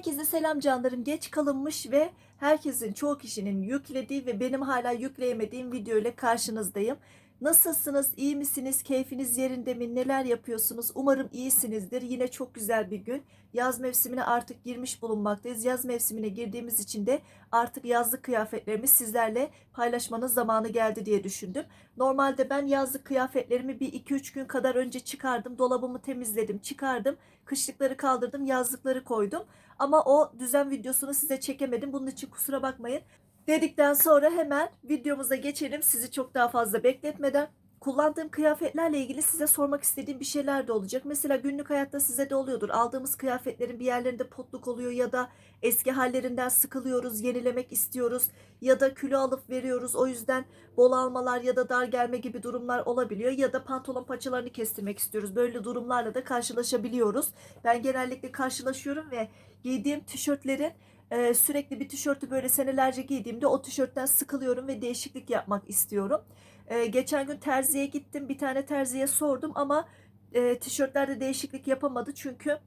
Herkese selam canlarım. Geç kalınmış ve herkesin çoğu kişinin yüklediği ve benim hala yükleyemediğim video ile karşınızdayım. Nasılsınız? İyi misiniz? Keyfiniz yerinde mi? Neler yapıyorsunuz? Umarım iyisinizdir. Yine çok güzel bir gün. Yaz mevsimine artık girmiş bulunmaktayız. Yaz mevsimine girdiğimiz için de artık yazlık kıyafetlerimi sizlerle paylaşmanın zamanı geldi diye düşündüm. Normalde ben yazlık kıyafetlerimi bir 2-3 gün kadar önce çıkardım. Dolabımı temizledim, çıkardım. Kışlıkları kaldırdım, yazlıkları koydum. Ama o düzen videosunu size çekemedim. Bunun için kusura bakmayın. Dedikten sonra hemen videomuza geçelim. Sizi çok daha fazla bekletmeden. Kullandığım kıyafetlerle ilgili size sormak istediğim bir şeyler de olacak. Mesela günlük hayatta size de oluyordur. Aldığımız kıyafetlerin bir yerlerinde potluk oluyor ya da eski hallerinden sıkılıyoruz, yenilemek istiyoruz ya da kilo alıp veriyoruz. O yüzden bol almalar ya da dar gelme gibi durumlar olabiliyor ya da pantolon paçalarını kestirmek istiyoruz. Böyle durumlarla da karşılaşabiliyoruz. Ben genellikle karşılaşıyorum ve giydiğim tişörtlerin ee, sürekli bir tişörtü böyle senelerce giydiğimde o tişörtten sıkılıyorum ve değişiklik yapmak istiyorum. Ee, geçen gün terziye gittim. Bir tane terziye sordum ama e, tişörtlerde değişiklik yapamadı çünkü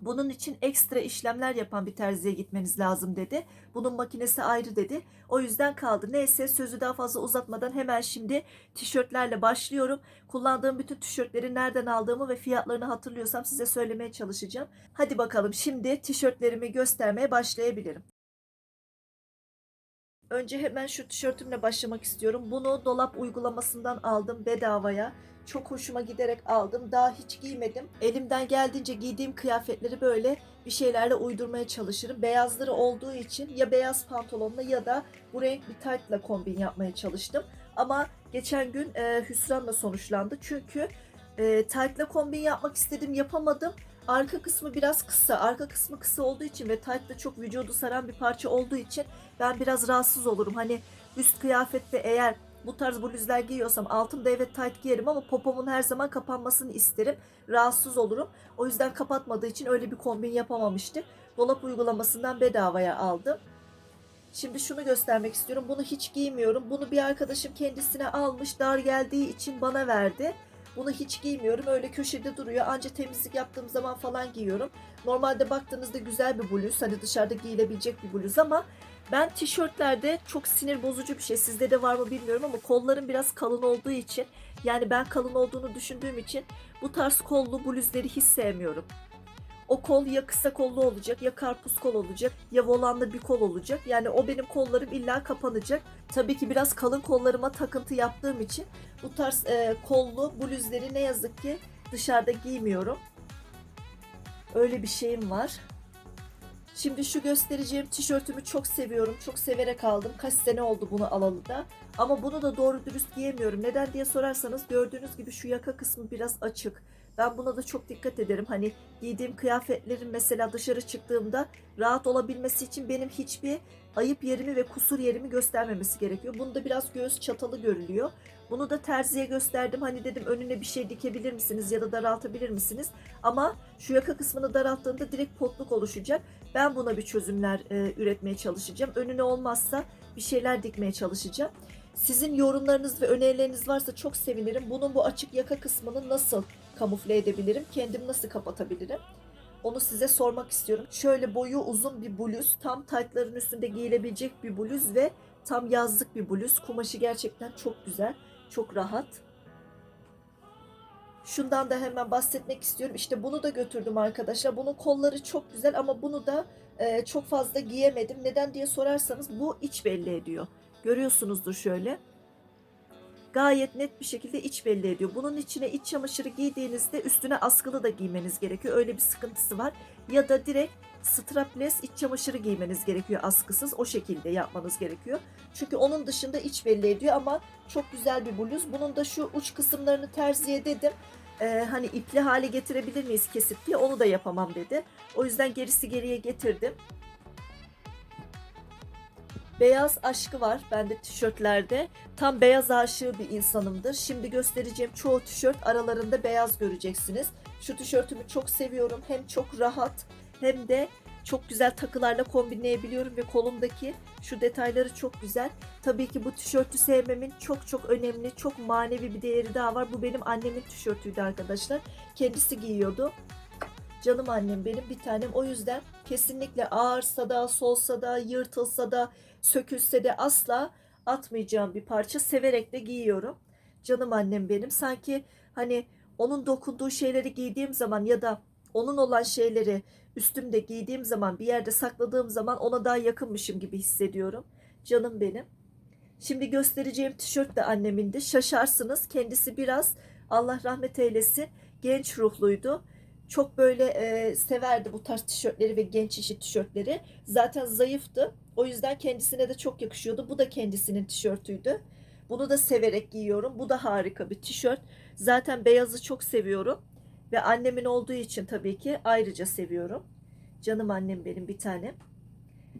bunun için ekstra işlemler yapan bir terziye gitmeniz lazım dedi. Bunun makinesi ayrı dedi. O yüzden kaldı. Neyse sözü daha fazla uzatmadan hemen şimdi tişörtlerle başlıyorum. Kullandığım bütün tişörtleri nereden aldığımı ve fiyatlarını hatırlıyorsam size söylemeye çalışacağım. Hadi bakalım şimdi tişörtlerimi göstermeye başlayabilirim. Önce hemen şu tişörtümle başlamak istiyorum. Bunu dolap uygulamasından aldım bedavaya. Çok hoşuma giderek aldım. Daha hiç giymedim. Elimden geldiğince giydiğim kıyafetleri böyle bir şeylerle uydurmaya çalışırım. Beyazları olduğu için ya beyaz pantolonla ya da bu renk bir tight'la kombin yapmaya çalıştım. Ama geçen gün e, hüsranla sonuçlandı. Çünkü e, tight'la kombin yapmak istedim yapamadım. Arka kısmı biraz kısa. Arka kısmı kısa olduğu için ve da çok vücudu saran bir parça olduğu için ben biraz rahatsız olurum. Hani üst kıyafette eğer bu tarz bluzlar giyiyorsam altımda evet tight giyerim ama popomun her zaman kapanmasını isterim. Rahatsız olurum. O yüzden kapatmadığı için öyle bir kombin yapamamıştım. Dolap uygulamasından bedavaya aldım. Şimdi şunu göstermek istiyorum. Bunu hiç giymiyorum. Bunu bir arkadaşım kendisine almış. Dar geldiği için bana verdi. Bunu hiç giymiyorum. Öyle köşede duruyor. Anca temizlik yaptığım zaman falan giyiyorum. Normalde baktığınızda güzel bir bluz. Hani dışarıda giyilebilecek bir bluz ama ben tişörtlerde çok sinir bozucu bir şey. Sizde de var mı bilmiyorum ama kollarım biraz kalın olduğu için yani ben kalın olduğunu düşündüğüm için bu tarz kollu bluzları hiç sevmiyorum. O kol ya kısa kollu olacak ya karpuz kol olacak ya volanlı bir kol olacak. Yani o benim kollarım illa kapanacak. Tabii ki biraz kalın kollarıma takıntı yaptığım için bu tarz e, kollu bluzları ne yazık ki dışarıda giymiyorum. Öyle bir şeyim var. Şimdi şu göstereceğim tişörtümü çok seviyorum. Çok severek aldım. Kaç sene oldu bunu alalı da. Ama bunu da doğru dürüst giyemiyorum. Neden diye sorarsanız gördüğünüz gibi şu yaka kısmı biraz açık. Ben buna da çok dikkat ederim. Hani giydiğim kıyafetlerin mesela dışarı çıktığımda rahat olabilmesi için benim hiçbir ayıp yerimi ve kusur yerimi göstermemesi gerekiyor. Bunda biraz göğüs çatalı görülüyor. Bunu da terziye gösterdim. Hani dedim önüne bir şey dikebilir misiniz ya da daraltabilir misiniz? Ama şu yaka kısmını daralttığında direkt potluk oluşacak. Ben buna bir çözümler e, üretmeye çalışacağım. Önüne olmazsa bir şeyler dikmeye çalışacağım. Sizin yorumlarınız ve önerileriniz varsa çok sevinirim. Bunun bu açık yaka kısmını nasıl kamufle edebilirim? Kendim nasıl kapatabilirim? Onu size sormak istiyorum. Şöyle boyu uzun bir bluz, tam taytların üstünde giyilebilecek bir bluz ve tam yazlık bir bluz. Kumaşı gerçekten çok güzel, çok rahat. Şundan da hemen bahsetmek istiyorum. İşte bunu da götürdüm arkadaşlar. Bunun kolları çok güzel ama bunu da e, çok fazla giyemedim. Neden diye sorarsanız bu iç belli ediyor. Görüyorsunuzdur şöyle. Gayet net bir şekilde iç belli ediyor. Bunun içine iç çamaşırı giydiğinizde üstüne askılı da giymeniz gerekiyor. Öyle bir sıkıntısı var. Ya da direkt strapless iç çamaşırı giymeniz gerekiyor askısız. O şekilde yapmanız gerekiyor. Çünkü onun dışında iç belli ediyor ama çok güzel bir bluz. Bunun da şu uç kısımlarını terziye dedim. Ee, hani ipli hale getirebilir miyiz kesip diye onu da yapamam dedi. O yüzden gerisi geriye getirdim. Beyaz aşkı var bende tişörtlerde. Tam beyaz aşığı bir insanımdır. Şimdi göstereceğim çoğu tişört aralarında beyaz göreceksiniz. Şu tişörtümü çok seviyorum. Hem çok rahat hem de çok güzel takılarla kombinleyebiliyorum ve kolumdaki şu detayları çok güzel. Tabii ki bu tişörtü sevmemin çok çok önemli, çok manevi bir değeri daha var. Bu benim annemin tişörtüydü arkadaşlar. Kendisi giyiyordu. Canım annem benim bir tanem. O yüzden kesinlikle ağırsa da, solsa da, yırtılsa da, sökülse de asla atmayacağım bir parça. Severek de giyiyorum. Canım annem benim. Sanki hani onun dokunduğu şeyleri giydiğim zaman ya da onun olan şeyleri üstümde giydiğim zaman bir yerde sakladığım zaman ona daha yakınmışım gibi hissediyorum. Canım benim. Şimdi göstereceğim tişört de annemindi. Şaşarsınız. Kendisi biraz Allah rahmet eylesin genç ruhluydu. Çok böyle e, severdi bu tarz tişörtleri ve genç işi tişörtleri. Zaten zayıftı. O yüzden kendisine de çok yakışıyordu. Bu da kendisinin tişörtüydü. Bunu da severek giyiyorum. Bu da harika bir tişört. Zaten beyazı çok seviyorum. Ve annemin olduğu için tabii ki ayrıca seviyorum. Canım annem benim bir tanem.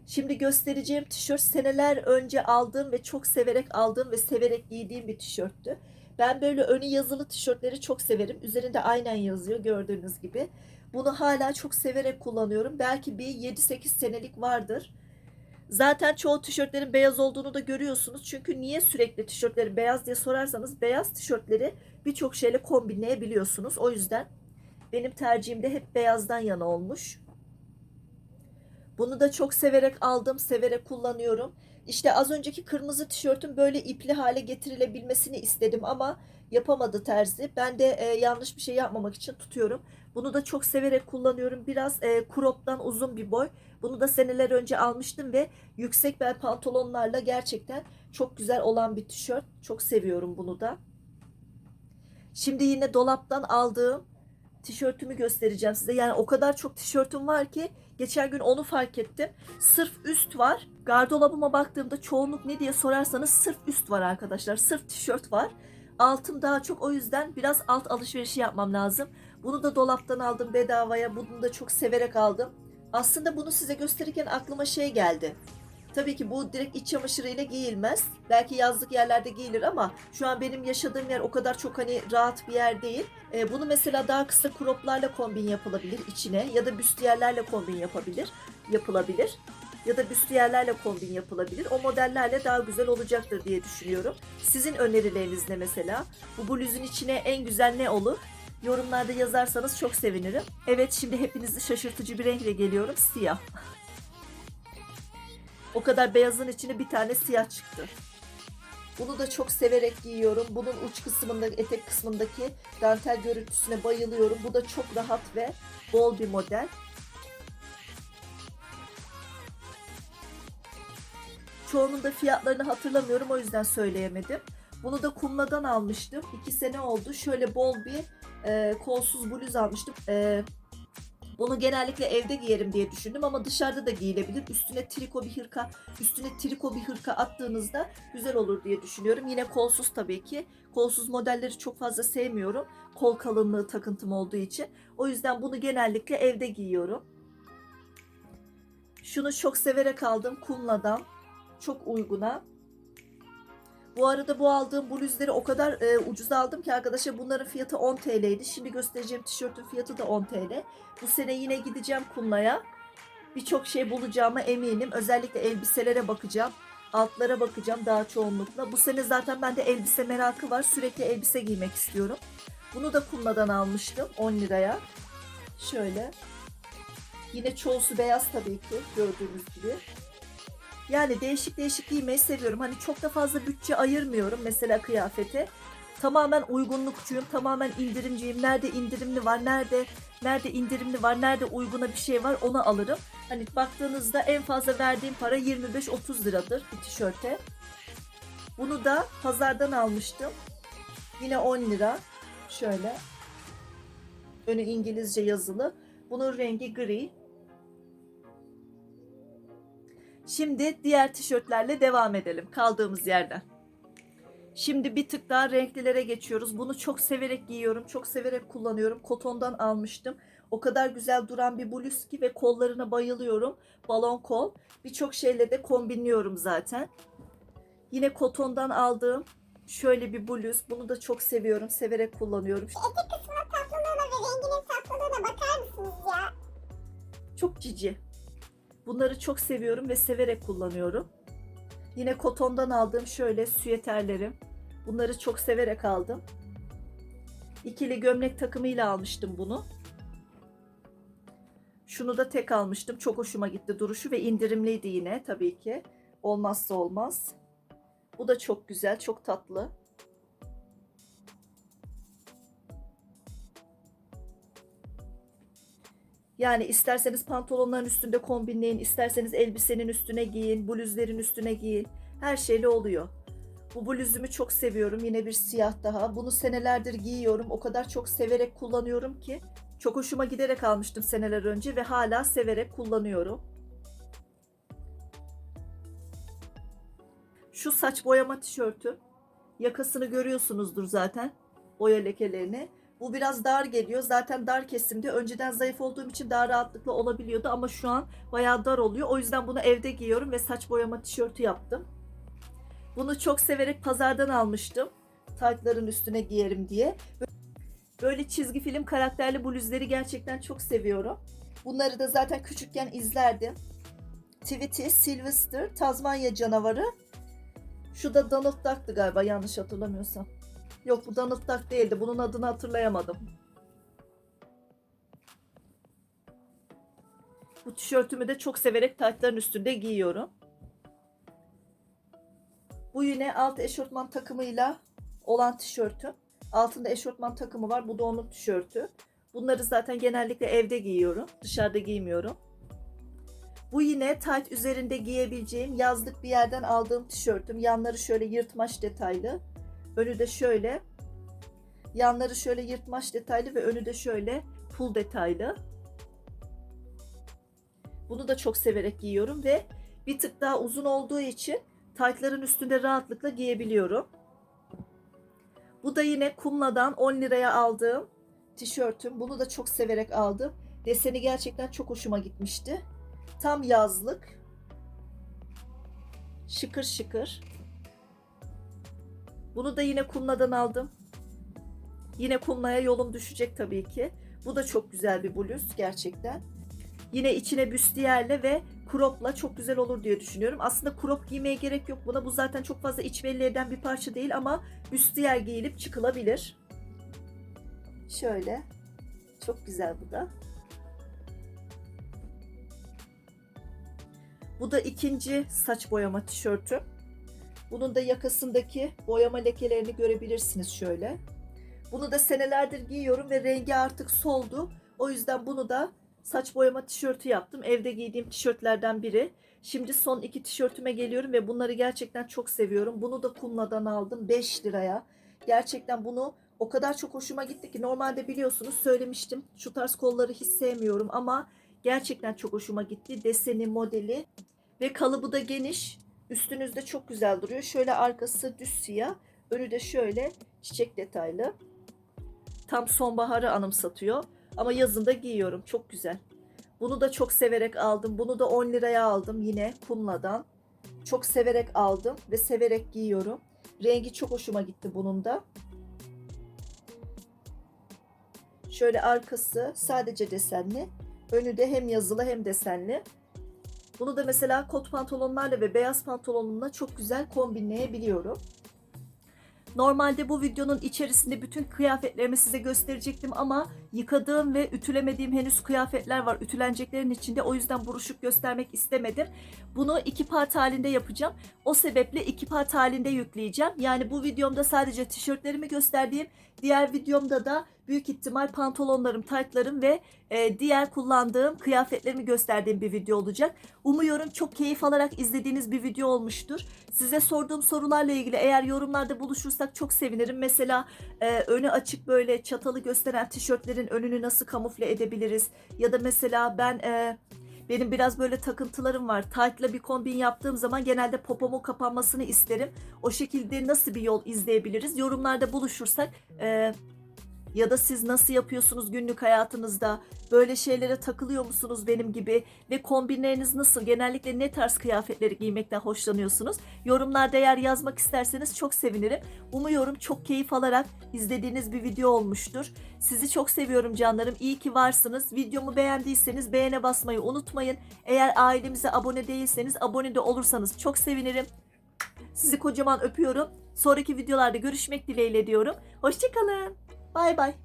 Şimdi göstereceğim tişört seneler önce aldığım ve çok severek aldığım ve severek giydiğim bir tişörttü. Ben böyle önü yazılı tişörtleri çok severim. Üzerinde aynen yazıyor gördüğünüz gibi. Bunu hala çok severek kullanıyorum. Belki bir 7-8 senelik vardır. Zaten çoğu tişörtlerin beyaz olduğunu da görüyorsunuz. Çünkü niye sürekli tişörtleri beyaz diye sorarsanız beyaz tişörtleri birçok şeyle kombinleyebiliyorsunuz. O yüzden benim tercihim de hep beyazdan yana olmuş. Bunu da çok severek aldım, severek kullanıyorum. İşte az önceki kırmızı tişörtün böyle ipli hale getirilebilmesini istedim ama yapamadı terzi. Ben de e, yanlış bir şey yapmamak için tutuyorum. Bunu da çok severek kullanıyorum. Biraz e, crop'tan uzun bir boy. Bunu da seneler önce almıştım ve yüksek bel pantolonlarla gerçekten çok güzel olan bir tişört. Çok seviyorum bunu da. Şimdi yine dolaptan aldığım tişörtümü göstereceğim size. Yani o kadar çok tişörtüm var ki geçen gün onu fark ettim. Sırf üst var. Gardırobuma baktığımda çoğunluk ne diye sorarsanız sırf üst var arkadaşlar. Sırf tişört var. Altım daha çok o yüzden biraz alt alışverişi yapmam lazım. Bunu da dolaptan aldım bedavaya. Bunu da çok severek aldım. Aslında bunu size gösterirken aklıma şey geldi. Tabii ki bu direkt iç çamaşırıyla giyilmez. Belki yazlık yerlerde giyilir ama şu an benim yaşadığım yer o kadar çok hani rahat bir yer değil. Ee, bunu mesela daha kısa croplarla kombin yapılabilir içine ya da büstiyerlerle kombin yapabilir, yapılabilir. Ya da büstiyerlerle kombin yapılabilir. O modellerle daha güzel olacaktır diye düşünüyorum. Sizin önerileriniz ne mesela? Bu bluzun içine en güzel ne olur? Yorumlarda yazarsanız çok sevinirim. Evet şimdi hepinizi şaşırtıcı bir renkle geliyorum. Siyah. O kadar beyazın içine bir tane siyah çıktı. Bunu da çok severek giyiyorum. Bunun uç kısmında, etek kısmındaki dantel görüntüsüne bayılıyorum. Bu da çok rahat ve bol bir model. Çoğunun da fiyatlarını hatırlamıyorum o yüzden söyleyemedim. Bunu da Kumla'dan almıştım. 2 sene oldu. Şöyle bol bir e, kolsuz bluz almıştım. E, bunu genellikle evde giyerim diye düşündüm ama dışarıda da giyilebilir. Üstüne triko bir hırka, üstüne triko bir hırka attığınızda güzel olur diye düşünüyorum. Yine kolsuz tabii ki. Kolsuz modelleri çok fazla sevmiyorum. Kol kalınlığı takıntım olduğu için. O yüzden bunu genellikle evde giyiyorum. Şunu çok severek aldım Kumla'dan. Çok uyguna. Bu arada bu aldığım bluzları o kadar e, ucuz aldım ki arkadaşlar bunların fiyatı 10 TL'ydi. Şimdi göstereceğim tişörtün fiyatı da 10 TL. Bu sene yine gideceğim Kumla'ya. Birçok şey bulacağıma eminim. Özellikle elbiselere bakacağım. Altlara bakacağım daha çoğunlukla. Bu sene zaten bende elbise merakı var. Sürekli elbise giymek istiyorum. Bunu da Kumla'dan almıştım 10 liraya. Şöyle. Yine çoğusu beyaz tabii ki gördüğünüz gibi. Yani değişik değişik giymeyi seviyorum. Hani çok da fazla bütçe ayırmıyorum mesela kıyafete. Tamamen uygunlukçuyum, tamamen indirimciyim. Nerede indirimli var, nerede nerede indirimli var, nerede uyguna bir şey var onu alırım. Hani baktığınızda en fazla verdiğim para 25-30 liradır bir tişörte. Bunu da pazardan almıştım. Yine 10 lira. Şöyle. Önü İngilizce yazılı. Bunun rengi gri. Şimdi diğer tişörtlerle devam edelim kaldığımız yerden. Şimdi bir tık daha renklilere geçiyoruz. Bunu çok severek giyiyorum, çok severek kullanıyorum. Kotondan almıştım. O kadar güzel duran bir bluz ki ve kollarına bayılıyorum. Balon kol. Birçok şeyle de kombinliyorum zaten. Yine kotondan aldığım şöyle bir bluz. Bunu da çok seviyorum, severek kullanıyorum. Etek kısmına tatlılığına ve renginin tatlılığına bakar mısınız ya? Çok cici. Bunları çok seviyorum ve severek kullanıyorum. Yine kotondan aldığım şöyle süyeterlerim. Bunları çok severek aldım. İkili gömlek takımıyla almıştım bunu. Şunu da tek almıştım. Çok hoşuma gitti duruşu ve indirimliydi yine tabii ki. Olmazsa olmaz. Bu da çok güzel, çok tatlı. Yani isterseniz pantolonların üstünde kombinleyin, isterseniz elbisenin üstüne giyin, bluzlerin üstüne giyin. Her şeyle oluyor. Bu bluzumu çok seviyorum. Yine bir siyah daha. Bunu senelerdir giyiyorum. O kadar çok severek kullanıyorum ki. Çok hoşuma giderek almıştım seneler önce ve hala severek kullanıyorum. Şu saç boyama tişörtü. Yakasını görüyorsunuzdur zaten. Boya lekelerini. Bu biraz dar geliyor. Zaten dar kesimde. Önceden zayıf olduğum için daha rahatlıkla olabiliyordu ama şu an bayağı dar oluyor. O yüzden bunu evde giyiyorum ve saç boyama tişörtü yaptım. Bunu çok severek pazardan almıştım. Taytların üstüne giyerim diye. Böyle çizgi film karakterli bluzları gerçekten çok seviyorum. Bunları da zaten küçükken izlerdim. Tweety, Sylvester, Tazmanya canavarı. Şu da Donald Duck'tı galiba yanlış hatırlamıyorsam. Yok bu Duck değildi. Bunun adını hatırlayamadım. Bu tişörtümü de çok severek taytların üstünde giyiyorum. Bu yine alt eşortman takımıyla olan tişörtüm. Altında eşortman takımı var. Bu da onun tişörtü. Bunları zaten genellikle evde giyiyorum. Dışarıda giymiyorum. Bu yine tight üzerinde giyebileceğim yazlık bir yerden aldığım tişörtüm. Yanları şöyle yırtmaç detaylı. Önü de şöyle. Yanları şöyle yırtmaç detaylı ve önü de şöyle pul detaylı. Bunu da çok severek giyiyorum ve bir tık daha uzun olduğu için taytların üstünde rahatlıkla giyebiliyorum. Bu da yine Kumla'dan 10 liraya aldığım tişörtüm. Bunu da çok severek aldım. Deseni gerçekten çok hoşuma gitmişti. Tam yazlık. Şıkır şıkır. Bunu da yine Kumla'dan aldım. Yine Kumla'ya yolum düşecek tabii ki. Bu da çok güzel bir bluz gerçekten. Yine içine büstiyerle ve cropla çok güzel olur diye düşünüyorum. Aslında crop giymeye gerek yok buna. Bu zaten çok fazla iç belli eden bir parça değil ama büstiyer giyilip çıkılabilir. Şöyle. Çok güzel bu da. Bu da ikinci saç boyama tişörtü. Bunun da yakasındaki boyama lekelerini görebilirsiniz şöyle. Bunu da senelerdir giyiyorum ve rengi artık soldu. O yüzden bunu da saç boyama tişörtü yaptım. Evde giydiğim tişörtlerden biri. Şimdi son iki tişörtüme geliyorum ve bunları gerçekten çok seviyorum. Bunu da Kumla'dan aldım 5 liraya. Gerçekten bunu o kadar çok hoşuma gitti ki normalde biliyorsunuz söylemiştim. Şu tarz kolları hiç sevmiyorum ama gerçekten çok hoşuma gitti. Deseni, modeli ve kalıbı da geniş. Üstünüzde çok güzel duruyor. Şöyle arkası düz siyah. Önü de şöyle çiçek detaylı. Tam sonbaharı anımsatıyor. Ama yazında giyiyorum. Çok güzel. Bunu da çok severek aldım. Bunu da 10 liraya aldım yine Kumla'dan. Çok severek aldım ve severek giyiyorum. Rengi çok hoşuma gitti bunun da. Şöyle arkası sadece desenli. Önü de hem yazılı hem desenli. Bunu da mesela kot pantolonlarla ve beyaz pantolonumla çok güzel kombinleyebiliyorum. Normalde bu videonun içerisinde bütün kıyafetlerimi size gösterecektim ama yıkadığım ve ütülemediğim henüz kıyafetler var. Ütüleneceklerin içinde o yüzden buruşuk göstermek istemedim. Bunu iki part halinde yapacağım. O sebeple iki part halinde yükleyeceğim. Yani bu videomda sadece tişörtlerimi gösterdiğim, diğer videomda da büyük ihtimal pantolonlarım, taytlarım ve e, diğer kullandığım kıyafetlerimi gösterdiğim bir video olacak. Umuyorum çok keyif alarak izlediğiniz bir video olmuştur. Size sorduğum sorularla ilgili eğer yorumlarda buluşursak çok sevinirim. Mesela e, önü açık böyle çatalı gösteren tişörtlerin önünü nasıl kamufle edebiliriz? Ya da mesela ben e, benim biraz böyle takıntılarım var. Tight'la bir kombin yaptığım zaman genelde popomun kapanmasını isterim. O şekilde nasıl bir yol izleyebiliriz? Yorumlarda buluşursak e, ya da siz nasıl yapıyorsunuz günlük hayatınızda? Böyle şeylere takılıyor musunuz benim gibi? Ve kombinleriniz nasıl? Genellikle ne tarz kıyafetleri giymekten hoşlanıyorsunuz? Yorumlarda eğer yazmak isterseniz çok sevinirim. Umuyorum çok keyif alarak izlediğiniz bir video olmuştur. Sizi çok seviyorum canlarım. İyi ki varsınız. Videomu beğendiyseniz beğene basmayı unutmayın. Eğer ailemize abone değilseniz abone de olursanız çok sevinirim. Sizi kocaman öpüyorum. Sonraki videolarda görüşmek dileğiyle diyorum. Hoşçakalın. Bye bye.